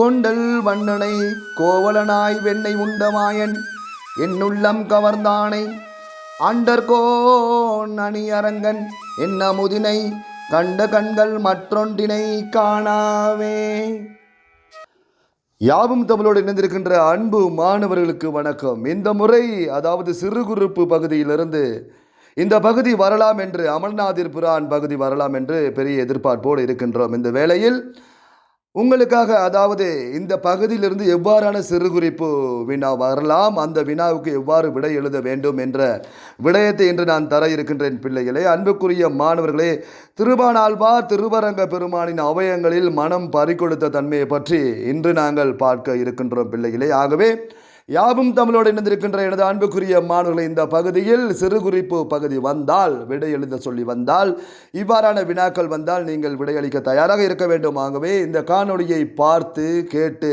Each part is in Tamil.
கொண்டல் வண்ணனை கோவலனாய் வெண்ணை உண்டமாயன் என்னுள்ளம் கவர்ந்தானை. அண்டர்கோன் அணியரங்கன் என்ன முதினை கண்ட கண்கள் மற்றொன்றினை காணாவே. யாவும் தமிழோடு இணைந்திருக்கின்ற அன்பு மாணவர்களுக்கு வணக்கம். இந்த முறை அதாவது சிறு குறுப்பு பகுதியிலிருந்து இந்த பகுதி வரலாம் என்று அமர்நாதிர் புரான் பகுதி வரலாம் என்று பெரிய எதிர்பார்ப்போடு இருக்கின்றோம். இந்த வேளையில் உங்களுக்காக அதாவது இந்த பகுதியிலிருந்து எவ்வாறான சிறு குறிப்பு வினா வரலாம் அந்த வினாவுக்கு எவ்வாறு விடை எழுத வேண்டும் என்ற விடயத்தை இன்று நான் தர இருக்கின்றேன் பிள்ளைகளே. அன்புக்குரிய மாணவர்களே திருபானால்வார் திருவரங்க பெருமானின் அவயங்களில் மனம் பறிகொடுத்த தன்மையை பற்றி இன்று நாங்கள் பார்க்க இருக்கின்றோம் பிள்ளைகளே. ஆகவே யாவும் தமிழோடு இணைந்திருக்கின்ற எனது அன்புக்குரிய மாணவர்களை இந்த பகுதியில் சிறு குறிப்பு பகுதி வந்தால் விடை எழுத சொல்லி வந்தால் இவ்வாறான வினாக்கள் வந்தால் நீங்கள் விடையளிக்க தயாராக இருக்க வேண்டும். ஆகவே இந்த காணொலியை பார்த்து கேட்டு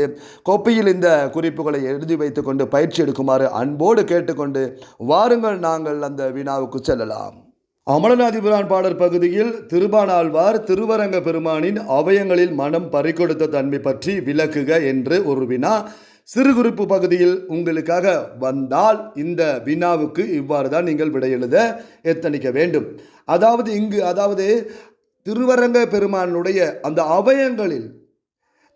கோப்பையில் இந்த குறிப்புகளை எழுதி வைத்துக்கொண்டு பயிற்சி எடுக்குமாறு அன்போடு கேட்டுக்கொண்டு வாருங்கள். நாங்கள் அந்த வினாவுக்கு செல்லலாம். அமலநாதிபுரான் பாடல் பகுதியில் திருபானாழ்வார் திருவரங்க பெருமானின் அவயங்களில் மனம் பறிக்கொடுத்த தன்மை பற்றி விளக்குக என்று ஒரு வினா சிறு குறிப்பு பகுதியில் உங்களுக்காக வந்தால் இந்த வினாவுக்கு இவ்வாறு தான் நீங்கள் விடையெழுத எத்தனிக்க வேண்டும். அதாவது இங்கு அதாவது திருவரங்க பெருமானுடைய அந்த அவயங்களில்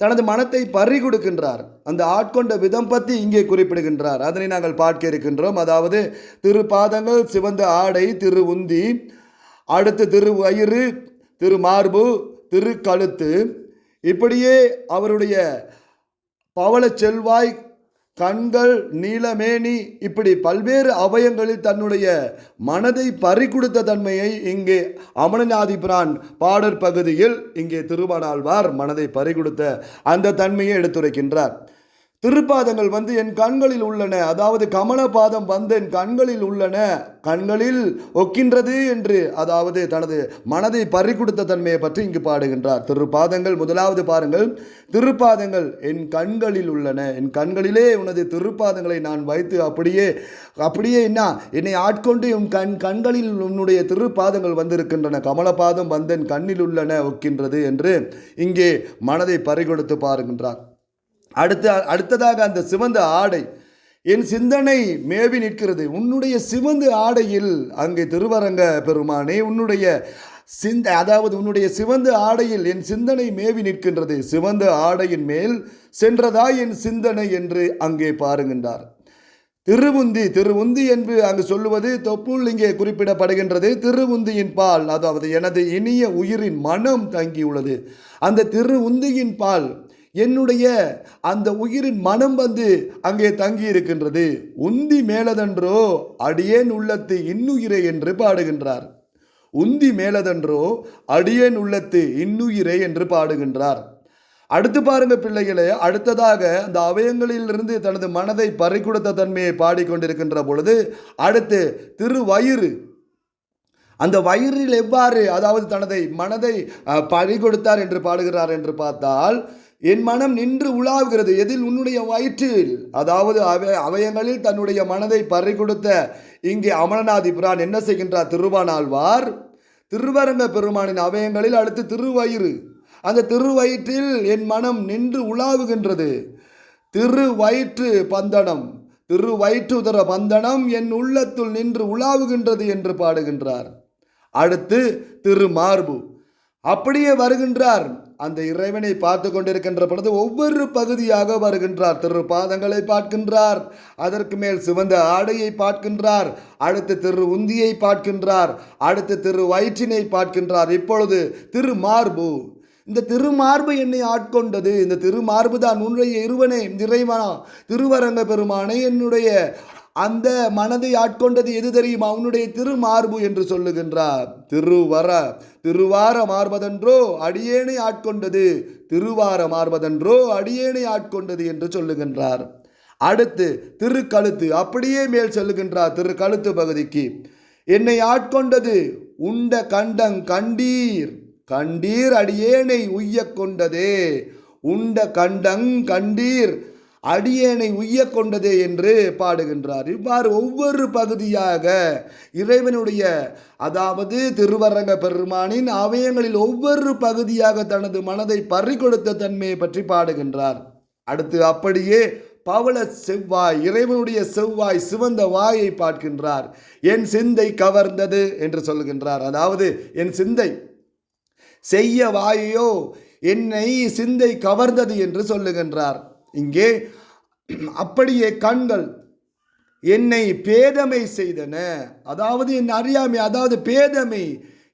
தனது மனத்தை பறி கொடுக்கின்றார் அந்த ஆட்கொண்ட விதம் பற்றி இங்கே குறிப்பிடுகின்றார். அதனை நாங்கள் பார்க்க இருக்கின்றோம். அதாவது திருப்பாதங்கள் சிவந்த ஆடை திரு உந்தி அடுத்து திரு வயிறு திரு மார்பு திரு கழுத்து இப்படியே அவருடைய பவள செல்வாய் கண்கள் நீலமேனி இப்படி பல்வேறு அவயங்களில் தன்னுடைய மனதை பறிகொடுத்த தன்மையை இங்கே அமரநாதிபிரான் பாடற் பகுதியில் இங்கே திருமணாழ்வார் மனதை பறிகொடுத்த அந்த தன்மையை எடுத்துரைக்கின்றார். திருப்பாதங்கள் வந்து என் கண்களில் உள்ளன. அதாவது கமலபாதம் வந்து என் கண்களில் உள்ளன. கண்களில் ஒக்கின்றது என்று அதாவது தனது மனதை பறி கொடுத்த தன்மையை பற்றி இங்கு பாடுகின்றார். திருப்பாதங்கள் முதலாவது பாருங்கள். திருப்பாதங்கள் என் கண்களில் உள்ளன. என் கண்களிலே உனது திருப்பாதங்களை நான் வைத்து அப்படியே அப்படியே என்ன என்னை ஆட்கொண்டு உன் கண் கண்களில் உன்னுடைய திருப்பாதங்கள் வந்திருக்கின்றன. கமலபாதம் வந்தன் கண்ணில் உள்ளன ஒக்கின்றது என்று இங்கே மனதை பறிகொடுத்து பாருகின்றார். அடுத்த அடுத்ததாக அந்த சிவந்த ஆடை. என் சிந்தனை மேவி நிற்கிறது. உன்னுடைய சிவந்த ஆடையில் அங்கே திருவரங்க பெருமானே உன்னுடைய சிந்த அதாவது உன்னுடைய சிவந்த ஆடையில் என் சிந்தனை மேவி நிற்கின்றது. சிவந்த ஆடையின் மேல் சென்றதா என் சிந்தனை என்று அங்கே பாருகின்றார். திருவுந்தி திருவுந்தி என்று அங்கு சொல்லுவது தொப்புள் இங்கே குறிப்பிடப்படுகின்றது. திருவுந்தியின் பால் அதாவது எனது இனிய உயிரின் மனம் தங்கியுள்ளது. அந்த திருவுந்தியின் பால் என்னுடைய அந்த உயிரின் மனம் வந்து அங்கே தங்கி இருக்கின்றது. உந்தி மேலதன்றோ அடியேன் உள்ளத்து இன்னுயிரை என்று பாடுகின்றார். உந்தி மேலதன்றோ அடியேன் உள்ளத்து இன்னுயிரை என்று பாடுகின்றார். அடுத்து பாருங்க பிள்ளைகளே அடுத்ததாக அந்த அவயங்களிலிருந்து தனது மனதை பறிகொடுத்த தன்மையை பாடிக்கொண்டிருக்கின்ற பொழுது அடுத்து திருவயிறு. அந்த வயிறில் எவ்வாறு அதாவது தனதை மனதை அஹ், பறி கொடுத்தார் என்று பாடுகிறார் என்று பார்த்தால் என் மனம் நின்று உலாவுகிறது. எதில்? உன்னுடைய வயிற்றில். அதாவது அவ அவயங்களில் தன்னுடைய மனதை பறி கொடுத்த இங்கே அமரநாதி பிரான் என்ன செய்கின்றார்? திருவானாழ்வார் திருவரங்க பெருமானின் அவயங்களில் அடுத்து திருவயிறு. அந்த திருவயிற்றில் என் மனம் நின்று உலாவுகின்றது. திருவயிற்று பந்தனம். திருவயிற்றுதர பந்தனம் என் உள்ளத்துள் நின்று உலாவுகின்றது என்று பாடுகின்றார். அடுத்து திருமார்பு. அப்படியே வருகின்றார். அந்த இறைவனை பார்த்து கொண்டிருக்கின்ற பொழுது ஒவ்வொரு பகுதியாக வருகின்றார். திரு பாதங்களை பார்க்கின்றார். அதற்கு மேல் சிவந்த ஆடையை பார்க்கின்றார். அடுத்து திரு உந்தியை பார்க்கின்றார். அடுத்து திரு வயிற்றினை பார்க்கின்றார். இப்பொழுது திருமார்பு. இந்த திருமார்பு என்னை ஆட்கொண்டது. இந்த திருமார்பு தான் உன்னுடைய இருவனே இறைவனா திருவரங்க பெருமானை என்னுடைய அந்த மனதை ஆட்கொண்டது எது தெரியும்? அவனுடைய திருமார்பு என்று சொல்லுகின்றார். திருவர திருவார மார்பதன்றோ அடியேனை ஆட்கொண்டது. திருவார மார்பதன்றோ அடியேனை ஆட்கொண்டது என்று சொல்லுகின்றார். அடுத்து திருக்கழுத்து. அப்படியே மேல் சொல்லுகின்றார் திருக்கழுத்து பகுதிக்கு. என்னை ஆட்கொண்டது உண்ட கண்டங் கண்டீர். கண்டீர் அடியேனை உய்ய கொண்டதே. உண்ட கண்டங் கண்டீர். அடியேனை உய்ய கொண்டதே என்று பாடுகின்றார். இவ்வாறு ஒவ்வொரு பகுதியாக இறைவனுடைய அதாவது திருவரங்க பெருமானின் அவயங்களில் ஒவ்வொரு பகுதியாக தனது மனதை பறிகொடுத்த தன்மையை பற்றி பாடுகின்றார். அடுத்து அப்படியே பவள செவ்வாய் இறைவனுடைய செவ்வாய் சிவந்த வாயை பார்க்கின்றார். என் சிந்தை கவர்ந்தது என்று சொல்லுகின்றார் அதாவது என் சிந்தை செய்ய வாயையோ என்னை சிந்தை கவர்ந்தது என்று சொல்லுகின்றார். இங்கே அப்படியே கண்கள் என்னை பேதமை செய்தன. அதாவது என் அறியாமை அதாவது பேதமை.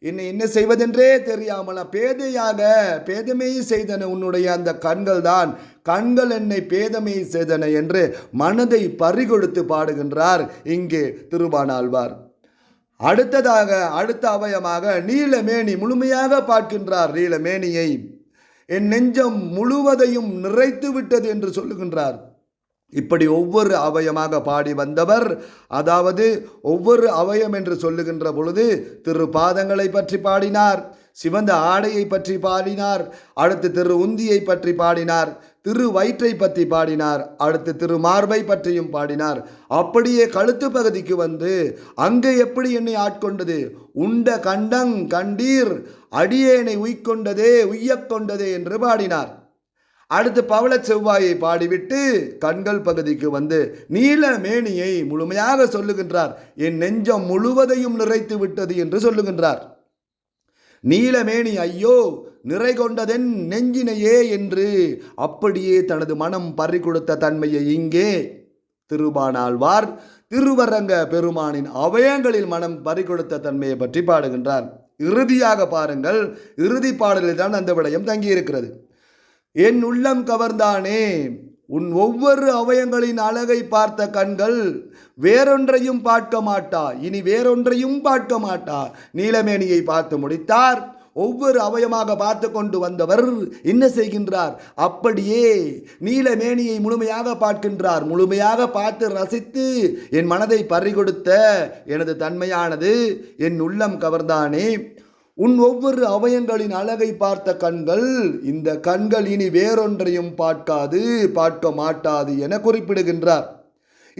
என்னை என்ன செய்வதென்றே தெரியாமல் பேதையாக பேதமையை செய்தன உன்னுடைய அந்த கண்கள் தான். கண்கள் என்னை பேதமை செய்தன என்று மனதை பறிகொடுத்து பாடுகின்றார் இங்கே திருபானாழ்வார் அடுத்ததாக அடுத்த அவயமாக நீலமேனி முழுமையாக பார்க்கின்றார் நீலமேனியை. என் நெஞ்சம் முழுவதையும் நிறைத்து விட்டது என்று சொல்லுகின்றார். இப்படி ஒவ்வொரு அவயமாக பாடி வந்தவர் அதாவது ஒவ்வொரு அவயம் என்று சொல்லுகின்ற பொழுது திரு பாதங்களை பற்றி பாடினார் சிவந்த ஆடையை பற்றி பாடினார் அடுத்து திரு உந்தியை பற்றி பாடினார் திரு வயிற்றை பற்றி பாடினார் அடுத்து திரு மார்பை பற்றியும் பாடினார். அப்படியே கழுத்து பகுதிக்கு வந்து அங்கே எப்படி என்னை ஆட்கொண்டது? உண்ட கண்டங் கண்டீர் அடியேனை உய்கொண்டதே உய்யக்கொண்டதே என்று பாடினார். அடுத்து பவள செவ்வாயை பாடிவிட்டு கண்கள் பகுதிக்கு வந்து நீல மேனியை முழுமையாக சொல்லுகின்றார். என் நெஞ்சம் முழுவதையும் நிறைத்து விட்டது என்று சொல்லுகின்றார். நீலமேனி ஐயோ நிறை கொண்டதென் நெஞ்சினையே என்று அப்படியே தனது மனம் பறி கொடுத்த தன்மையை இங்கே திருபானாழ்வார் திருவரங்க பெருமானின் அவயங்களில் மனம் பறி கொடுத்த தன்மையை பற்றி பாடுகின்றார். இறுதியாக பாருங்கள். இறுதி பாடலில் தான் அந்த விடயம் தங்கியிருக்கிறது. என் உள்ளம் கவர்ந்தானே உன் ஒவ்வொரு அவயங்களின் அழகை பார்த்த கண்கள் வேறொன்றையும் பார்க்க மாட்டா. இனி வேறொன்றையும் பார்க்க மாட்டா. நீலமேனியை பார்த்து முடித்தார். ஒவ்வொரு அவயமாக பார்த்து கொண்டு வந்தவர் என்ன செய்கின்றார்? அப்படியே நீலமேனியை முழுமையாக பார்க்கின்றார். முழுமையாக பார்த்து ரசித்து என் மனதை பறிகொடுத்த எனது தன்மையானது என் உள்ளம் கவர்ந்தானே. உன் ஒவ்வொரு அவயங்களின் அழகை பார்த்த கண்கள் இந்த கண்கள் இனி வேறொன்றையும் பார்க்காது பார்க்க மாட்டாது என குறிப்பிடுகின்றார்.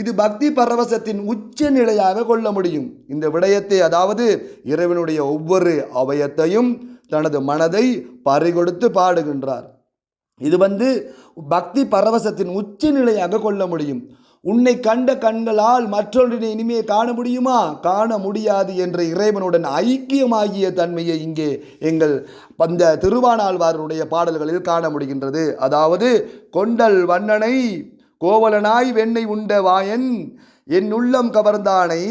இது பக்தி பரவசத்தின் உச்ச நிலையாக கொள்ள முடியும். இந்த விடயத்தை அதாவது இறைவனுடைய ஒவ்வொரு அவயத்தையும் தனது மனதை பறிகொடுத்து பாடுகின்றார். இது வந்து பக்தி பரவசத்தின் உச்ச நிலையாக கொள்ள முடியும். உன்னை கண்ட கண்களால் மற்றொன்றினை இனிமே காண முடியுமா? காண முடியாது என்ற இறைவனுடன் ஐக்கியமாகிய தன்மையை இங்கே எங்கள் அந்த திருவானாழ்வாருடைய பாடல்களில் காண முடிகின்றது. அதாவது கொண்டல் வண்ணனை கோவலனாய் வெண்ணை உண்ட வாயன் என் உள்ளம் கவர்ந்தானை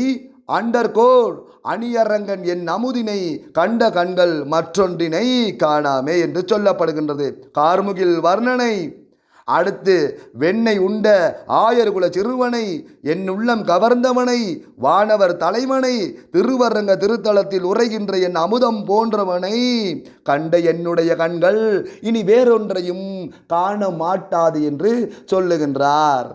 அண்டர்கோர் அணியரங்கன் என் அமுதினை கண்ட கண்கள் மற்றொன்றினை காணாமே என்று சொல்லப்படுகின்றது. கார்முகில் வர்ணனை அடுத்து வெண்ணை உண்ட ஆயர்குல சிறுவனை என் உள்ளம் கவர்ந்தவனை வானவர் தலைவனை திருவரங்க திருத்தலத்தில் உரைகின்ற என் அமுதம் போன்றவனை கண்ட என்னுடைய கண்கள் இனி வேறொன்றையும் காண மாட்டாது என்று சொல்லுகின்றார்.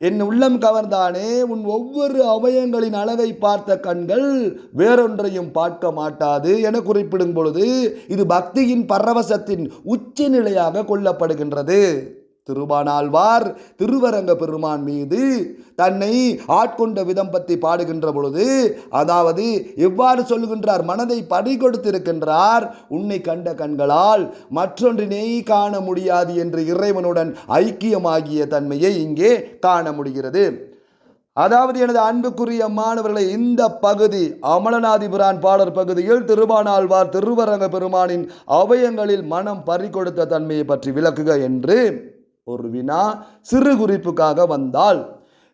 என் உள்ளம் கவர்ந்தானே உன் ஒவ்வொரு அவயங்களின் அளவை பார்த்த கண்கள் வேறொன்றையும் பார்க்க மாட்டாது என குறிப்பிடும் பொழுது இது பக்தியின் பரவசத்தின் உச்ச நிலையாக கொள்ளப்படுகின்றது. திருபானாழ்வார் திருவரங்க பெருமான் மீது தன்னை ஆட்கொண்ட விதம் பற்றி பாடுகின்ற பொழுது அதாவது எவ்வாறு சொல்லுகின்றார் மனதை படி கொடுத்திருக்கின்றார் உன்னை கண்ட கண்களால் மற்றொன்றினை காண முடியாது என்று இறைவனுடன் ஐக்கியமாகிய தன்மையை இங்கே காண முடிகிறது. அதாவது எனது அன்புக்குரிய மாணவர்களை இந்த பகுதி அமலநாதிபுரான் பாடல் பகுதியில் திருவானாழ்வார் திருவரங்க பெருமானின் அவயங்களில் மனம் பறிகொடுத்த தன்மையை பற்றி விளக்குக என்று ஒரு வினா சிறு குறிப்புக்காக வந்தால்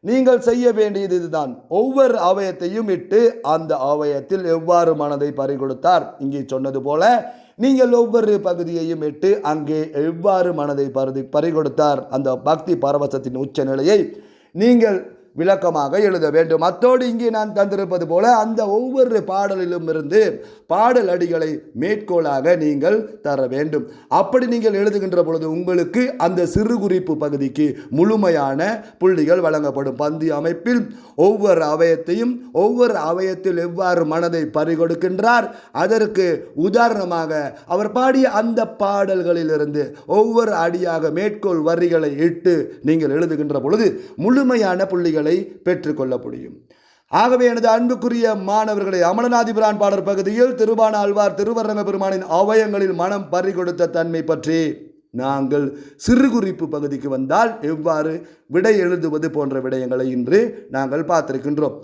நீங்கள் செய்ய வேண்டியது இதுதான். ஒவ்வொரு அவயத்தையும் இட்டு அந்த அவயத்தில் எவ்வாறு மனதை பறிகொடுத்தார்? இங்கே சொன்னது போல நீங்கள் ஒவ்வொரு பகுதியையும் இட்டு அங்கே எவ்வாறு மனதை பருதி பறிகொடுத்தார்? அந்த பக்தி பரவசத்தின் உச்ச நிலையை நீங்கள் விளக்கமாக எழுத வேண்டும். அத்தோடு இங்கே நான் தந்திருப்பது போல அந்த ஒவ்வொரு பாடலிலும் இருந்து பாடல் அடிகளை மேற்கோளாக நீங்கள் தர வேண்டும். அப்படி நீங்கள் எழுதுகின்ற பொழுது உங்களுக்கு அந்த சிறு குறிப்பு பகுதிக்கு முழுமையான புள்ளிகள் வழங்கப்படும். பந்தி அமைப்பில் ஒவ்வொரு அவயத்தையும் ஒவ்வொரு அவயத்தில் எவ்வாறு மனதை பறிகொடுக்கின்றார் அதற்கு உதாரணமாக அவர் பாடிய அந்த பாடல்களிலிருந்து ஒவ்வொரு அடியாக மேற்கோள் வரிகளை இட்டு நீங்கள் எழுதுகின்ற பொழுது முழுமையான புள்ளிகள் பெற்றுக்கொள்ள முடியும் ஆகவே எனது அன்புக்குரிய மாணவர்களை அமலநாதிபுரான் பாடல் பகுதியில் திருபான ஆழ்வார் திருவரங்க பெருமானின் அவயங்களில் மனம் பறி கொடுத்த தன்மை பற்றி நாங்கள் சிறு குறிப்பு பகுதிக்கு வந்தால் எவ்வாறு விடை எழுதுவது போன்ற விடயங்களை இன்று நாங்கள் பார்த்திருக்கின்றோம்.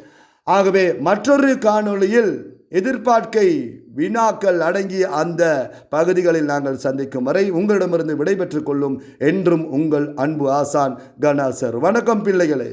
ஆகவே மற்றொரு காணொளியில் எதிர்பார்க்கை வினாக்கள் அடங்கிய அந்த பகுதிகளில் நாங்கள் சந்திக்கும் வரை உங்களிடமிருந்து விடைபெற்றுக் கொள்ளும் என்றும் உங்கள் அன்பு ஆசான் கணாசர் வணக்கம் பிள்ளைகளே.